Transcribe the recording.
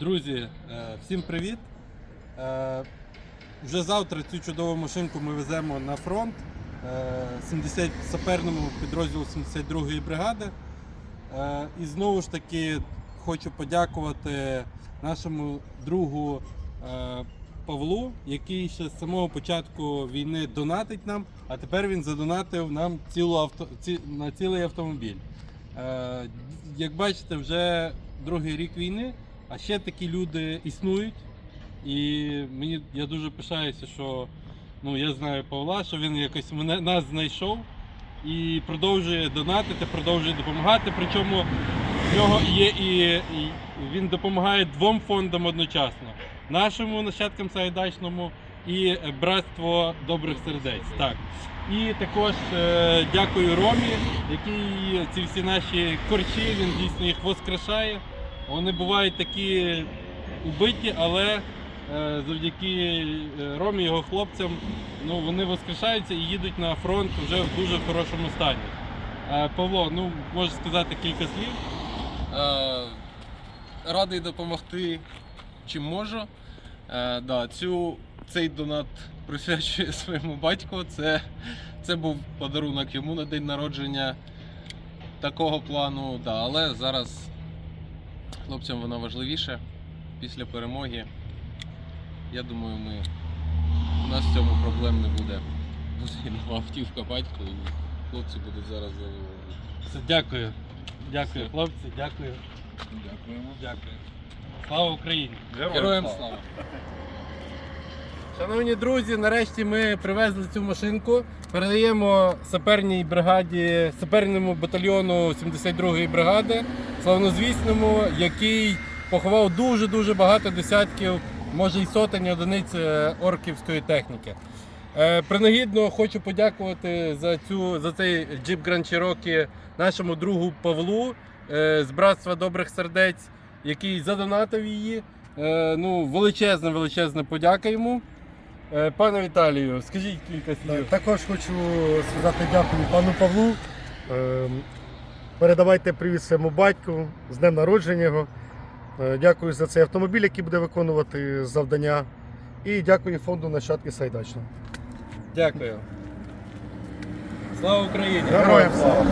Друзі, е, всім привіт! Е, Вже завтра цю чудову машинку ми веземо на фронт е, 70 саперному підрозділу 72-ї бригади. Е, І знову ж таки хочу подякувати нашому другу е, Павлу, який ще з самого початку війни донатить нам, а тепер він задонатив нам цілу авто, ці, на цілий автомобіль. Е, Як бачите, вже другий рік війни, а ще такі люди існують. І мені я дуже пишаюся, що ну, я знаю Павла, що він якось мене нас знайшов і продовжує донатити, продовжує допомагати. Причому в нього є і, і він допомагає двом фондам одночасно: нашому нащадкам Сагайдачному і Братство добрих сердець. Так. І також е, дякую Ромі, який ці всі наші корчі, він дійсно їх воскрешає. Вони бувають такі убиті, але е, завдяки е, Ромі, його хлопцям, ну, вони воскрешаються і їдуть на фронт вже в дуже хорошому стані. Е, Павло, ну можеш сказати кілька слів. Радий допомогти чим можу. Да, цю, цей донат присвячую своєму батьку. Це, це був подарунок йому на день народження такого плану. Да, але зараз хлопцям вона важливіше. Після перемоги. Я думаю, ми, у нас в цьому проблем не буде. Буде нова автівка батько і хлопці будуть зараз задоволені. Все, Дякую. Дякую, хлопці, дякую. Дякуємо. Дякую. Слава Україні! Героям слава! Шановні друзі, нарешті ми привезли цю машинку. Передаємо саперній бригаді, саперному батальйону 72-ї бригади, славнозвісному, який поховав дуже-дуже багато десятків, може й сотень одиниць е, орківської техніки. Е, Принагідно хочу подякувати за, цю, за цей джип Grand Cherokee нашому другу Павлу е, з братства добрих сердець, який задонатив її. Ну, величезна, величезна подяка йому. Е, Пане Віталію, скажіть кілька слів. Також хочу сказати дякую пану Павлу. Ем, Передавайте привіт своєму батьку з днем народження його. Е, Дякую за цей автомобіль, який буде виконувати завдання. І дякую фонду нащадки Сайдачного. Дякую. Слава Україні! Героям слава!